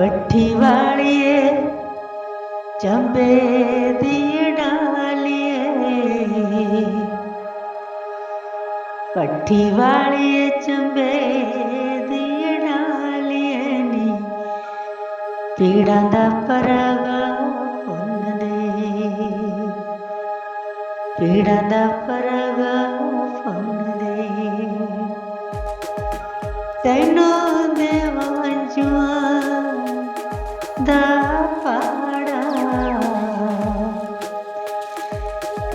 ਪੱਠੀ ਵਾਲੀਏ, ਚੰਬੇ ਦੀ ਡਾਲੀਏ। ਪੱਠੀ ਵਾਲੀਏ, ਚੰਬੇ ਦੀ ਡਾਲੀਏ ਨੀ। ਪੀੜਾਂ ਦਾ ਪਰਗਾ ਪੁੰਨ ਦੇ ਪੀੜਾਂ ਦਾ ਪਰਗਾ ਪੁੰਨ ਦੇ ਤੈਨੂੰ ਦਾ ਪਾੜਾ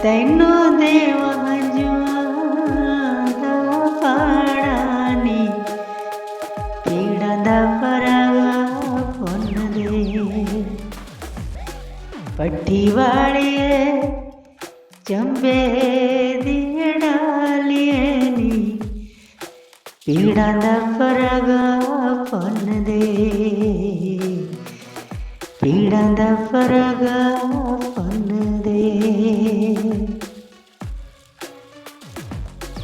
ਤੈਨੂੰ ਦੇਵਾਂ ਜੁਆਂ ਦਾ ਪਾੜਾ ਨੀ ਪੀੜਾਂ ਦਾ ਪਰਗਾ ਪੁੰਨ ਦੇ ਪੱਠੀ ਵਾਲੀਏ ਚੰਬੇ ਦੀ ਡਾਲੀਏ ਨੀ ਦੇ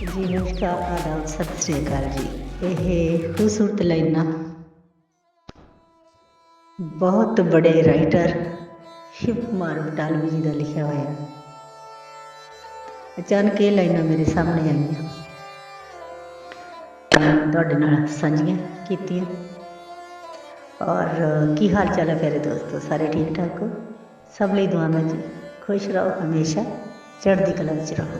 ਜੀ ਨਮਸਕਾਰ ਆਦਾਬ ਸਤਿ ਸ੍ਰੀ ਅਕਾਲ ਜੀ ਇਹ ਖੂਬਸੂਰਤ ਲਾਈਨਾਂ ਬਹੁਤ ਬੜੇ ਰਾਈਟਰ ਸ਼ਿਵ ਕੁਮਾਰ ਬਟਾਲਵੀ ਜੀ ਦਾ ਲਿਖਿਆ ਹੋਇਆ ਅਚਾਨਕ ਇਹ ਲਾਈਨਾਂ ਮੇਰੇ ਸਾਹਮਣੇ ਆਈਆਂ ਤੁਹਾਡੇ ਨਾਲ ਸਾਂਝੀਆਂ ਕੀਤੀਆਂ ਔਰ ਕੀ ਹਾਲ ਚਾਲ ਹੈ ਪਿਆਰੇ ਦੋਸਤੋ? ਸਾਰੇ ਠੀਕ ਠਾਕ ਹੋ? ਸਭ ਲਈ ਦੁਆਵਾਂ ਜੀ ਖੁਸ਼ ਰਹੋ, ਹਮੇਸ਼ਾ ਚੜ੍ਹਦੀ ਕਲਾ ਵਿੱਚ ਰਹੋ।